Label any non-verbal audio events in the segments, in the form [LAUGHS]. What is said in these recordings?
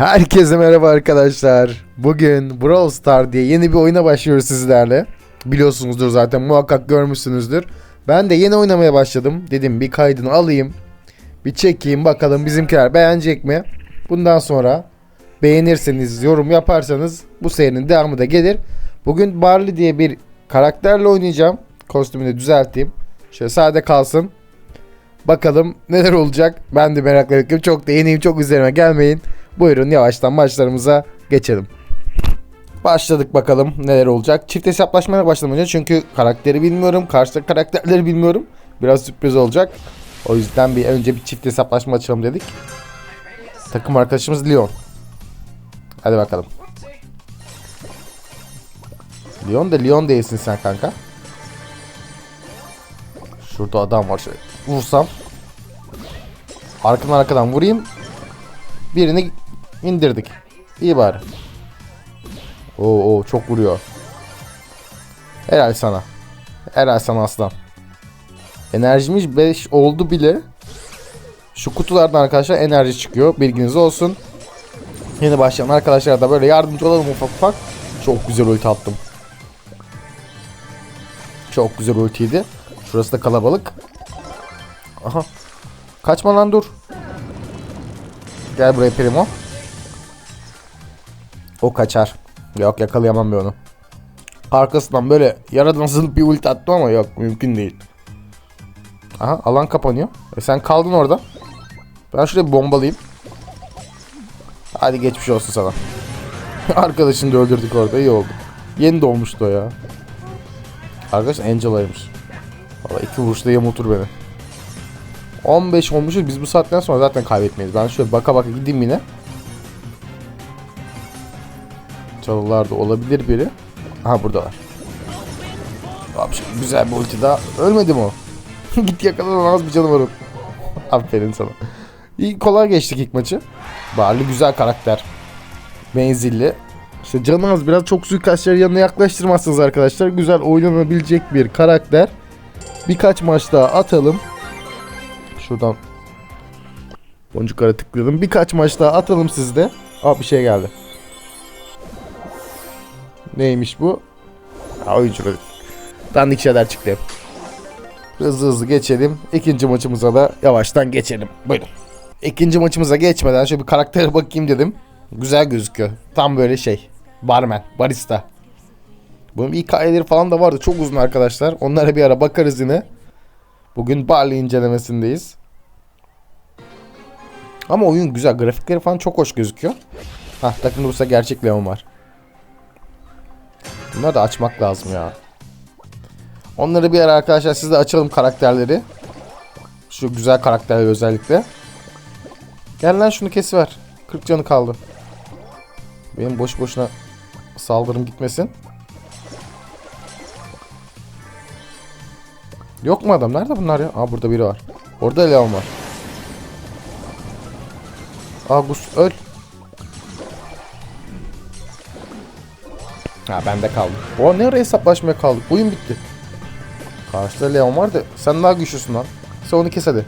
Herkese merhaba arkadaşlar. Bugün Brawl Star diye yeni bir oyuna başlıyoruz sizlerle. Biliyorsunuzdur zaten muhakkak görmüşsünüzdür. Ben de yeni oynamaya başladım. Dedim bir kaydını alayım. Bir çekeyim bakalım bizimkiler beğenecek mi? Bundan sonra beğenirseniz yorum yaparsanız bu serinin devamı da gelir. Bugün Barley diye bir karakterle oynayacağım. Kostümünü düzelteyim. Şöyle sade kalsın. Bakalım neler olacak. Ben de merakla bekliyorum. Çok da yeniyim çok üzerime gelmeyin. Buyurun yavaştan maçlarımıza geçelim. Başladık bakalım neler olacak. Çift hesaplaşmaya başlamadan çünkü karakteri bilmiyorum. Karşıdaki karakterleri bilmiyorum. Biraz sürpriz olacak. O yüzden bir önce bir çift hesaplaşma açalım dedik. Takım arkadaşımız Leon. Hadi bakalım. Leon da Leon değilsin sen kanka. Şurada adam var şöyle. Vursam. Arkadan arkadan vurayım. Birini indirdik. İyi bari. Oo, oo çok vuruyor. Helal sana. Helal sana aslan. Enerjimiz 5 oldu bile. Şu kutulardan arkadaşlar enerji çıkıyor. Bilginiz olsun. Yeni başlayan arkadaşlara da böyle yardımcı olalım ufak ufak. Çok güzel ulti attım. Çok güzel ultiydi. Şurası da kalabalık. Aha. Kaçma lan dur. Gel buraya Primo. O kaçar. Yok yakalayamam ben onu. Arkasından böyle yaradan zılıp bir ulti attım ama yok mümkün değil. Aha alan kapanıyor. E sen kaldın orada. Ben şuraya bir bombalayayım. Hadi geçmiş olsun sana. [LAUGHS] Arkadaşını da öldürdük orada iyi oldu. Yeni doğmuştu o ya. Arkadaş Angela'ymış. Valla iki vuruşta yamultur beni. 15 olmuşuz biz bu saatten sonra zaten kaybetmeyiz. Ben şöyle baka baka gideyim yine. Çalılarda olabilir biri. Aha burada var. Abi güzel bir ulti daha. Ölmedi mi o? [LAUGHS] Git yakalanan az bir canı var. [LAUGHS] Aferin sana. İyi kolay geçtik ilk maçı. Barley güzel karakter. Menzilli. İşte canı az biraz çok suikastçıları yanına yaklaştırmazsınız arkadaşlar. Güzel oynanabilecek bir karakter. Birkaç maç daha atalım. Şuradan boncuklara tıkladım. Birkaç maç daha atalım sizde. Aa bir şey geldi. Neymiş bu? Ha oyuncuları. Dandik şeyler çıktı. Hızlı hızlı geçelim. İkinci maçımıza da yavaştan geçelim. Buyurun. İkinci maçımıza geçmeden şöyle bir karaktere bakayım dedim. Güzel gözüküyor. Tam böyle şey. Barman, barista. Bunun hikayeleri falan da vardı. Çok uzun arkadaşlar. Onlara bir ara bakarız yine. Bugün Barley incelemesindeyiz. Ama oyun güzel. Grafikleri falan çok hoş gözüküyor. Hah takımda bu gerçek Leon var. Bunları da açmak lazım ya. Onları bir ara arkadaşlar siz de açalım karakterleri. Şu güzel karakterler özellikle. Gel lan şunu kesiver. 40 canı kaldı. Benim boş boşuna saldırım gitmesin. Yok mu adam? Nerede bunlar ya? Aa burada biri var. Orada Leon var. Aa öl. Ha bende kaldı. O ne ara hesaplaşmaya kaldık? Oyun bitti. Karşıda Leon var da sen daha güçlüsün lan. Sen onu kes hadi.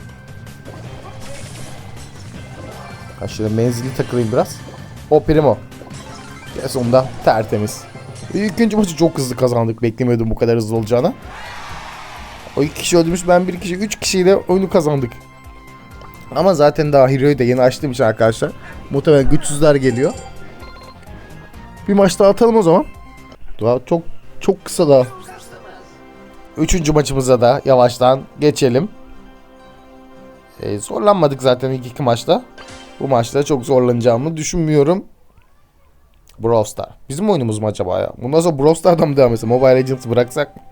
Ha şöyle menzili takılayım biraz. O primo. Kes onu da tertemiz. İkinci maçı çok hızlı kazandık. Beklemiyordum bu kadar hızlı olacağını. O iki kişi öldürmüş ben bir kişi üç kişiyle oyunu kazandık. Ama zaten daha Hero'yu da yeni açtığım için arkadaşlar. Muhtemelen güçsüzler geliyor. Bir maç daha atalım o zaman. Daha çok çok kısa daha. Üçüncü maçımıza da yavaştan geçelim. Ee, zorlanmadık zaten ilk iki maçta. Bu maçta çok zorlanacağımı düşünmüyorum. Brawl Star. Bizim oyunumuz mu acaba ya? Bundan sonra Brawl Star'dan mı devam etsek? Mobile Legends'ı bıraksak mı?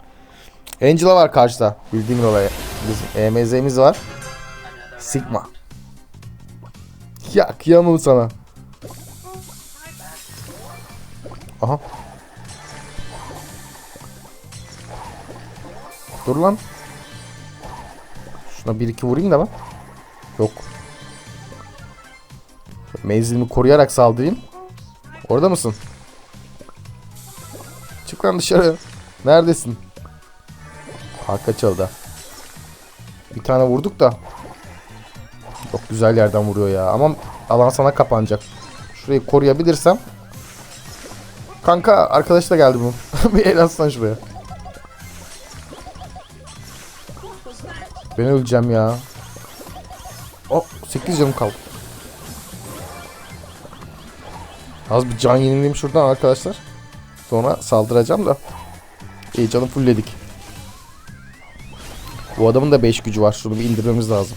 Angela var karşıda. Bildiğin olay. Bizim EMZ'miz var. Sigma. Ya kıyamam sana. Aha. Dur lan. Şuna bir iki vurayım da ben. Yok. Menzilimi koruyarak saldırayım. Orada mısın? Çık lan dışarı. Neredesin? Arka çalıda. Bir tane vurduk da. Çok güzel yerden vuruyor ya. Ama alan sana kapanacak. Şurayı koruyabilirsem. Kanka arkadaş da geldi bu. [LAUGHS] bir el atsan şuraya. Ben öleceğim ya. O 8 canım kaldı. Az bir can yenileyim şuradan arkadaşlar. Sonra saldıracağım da. İyi canım fullledik. Bu adamın da 5 gücü var. Şunu bir indirmemiz lazım.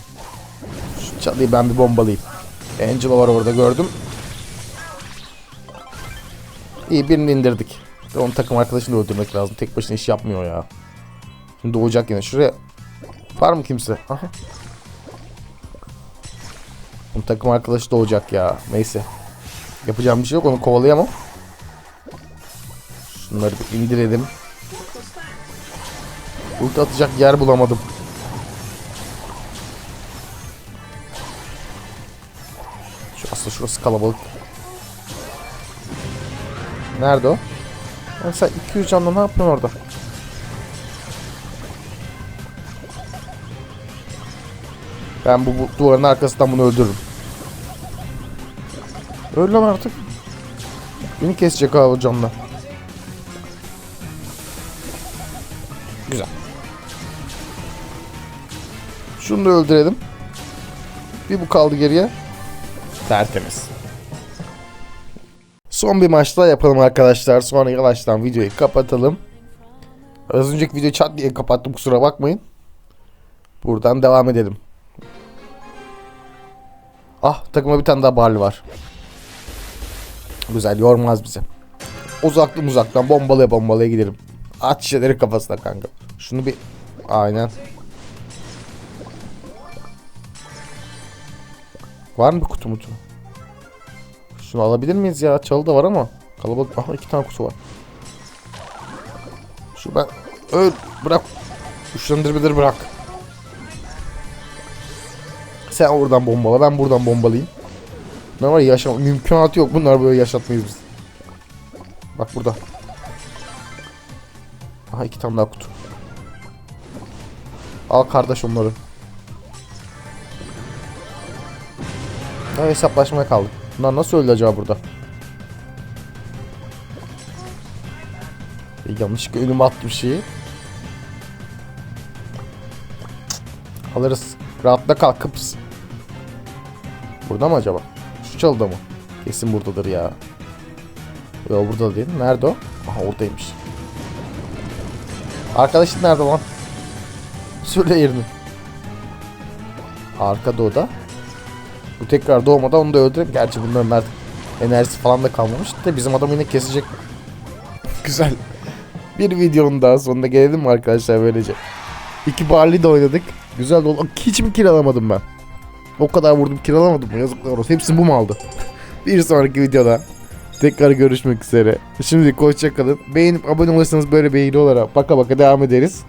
Şu çalıyı ben bir bombalayayım. Angela var orada gördüm. İyi birini indirdik. Onun takım arkadaşını da öldürmek lazım. Tek başına iş yapmıyor ya. Şimdi doğacak yine. Şuraya var mı kimse? Aha. Bunun takım arkadaşı doğacak ya. Neyse. Yapacağım bir şey yok. Onu kovalayamam. Şunları bir indirelim. Ulti atacak yer bulamadım. Şu aslında şurası kalabalık. Nerede o? Lan sen 200 canla ne yapıyorsun orada? Ben bu, bu duvarın arkasından bunu öldürürüm. Öl lan artık. Beni kesecek o canla. Güzel. Şunu da öldürelim. Bir bu kaldı geriye. Tertemiz. Son bir maç yapalım arkadaşlar. Sonra yavaştan videoyu kapatalım. Az önceki videoyu çat diye kapattım kusura bakmayın. Buradan devam edelim. Ah takıma bir tane daha barley var. Güzel yormaz bizi. Uzaktan uzaktan bombalaya bombalaya gidelim. At şişeleri kafasına kanka. Şunu bir... Aynen. Var mı bir kutu mutu? Şunu alabilir miyiz ya? Çalı da var ama. Kalabalık. Aha iki tane kutu var. Şu ben... Öl. Bırak. Güçlendirmeleri bırak. Sen oradan bombala. Ben buradan bombalayayım. Ne var ya yaşam... Mümkünatı yok. Bunlar böyle yaşatmayız biz. Bak burada. Aha iki tane daha kutu. Al kardeş onları. Ne hesaplaşmaya kaldık. Bunlar nasıl öldü acaba burada? E, yanlışlıkla önüme attım şeyi. Alırız. Rahatla kal kıps. Burada mı acaba? Şu çalıda mı? Kesin buradadır ya. Yok burada değil. Nerede o? Aha oradaymış. Arkadaşın nerede lan? Söyle yerini. Arkada o da. Bu tekrar doğmadan onu da öldürelim. Gerçi bunların artık enerjisi falan da kalmamış. Da bizim adam yine kesecek. [LAUGHS] Güzel. Bir videonun daha sonuna gelelim arkadaşlar böylece? İki barley de oynadık. Güzel oldu. Hiç mi kiralamadım ben? O kadar vurdum kiralamadım mı? Yazıklar olsun. Hepsini bu mu aldı? [LAUGHS] Bir sonraki videoda tekrar görüşmek üzere. Şimdi hoşçakalın. Beğenip abone olursanız böyle beğeni olarak baka baka devam ederiz.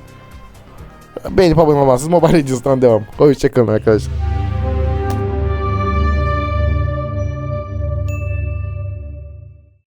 Beğenip abone olmazsanız Mobile Legends'tan devam. Hoşçakalın arkadaşlar.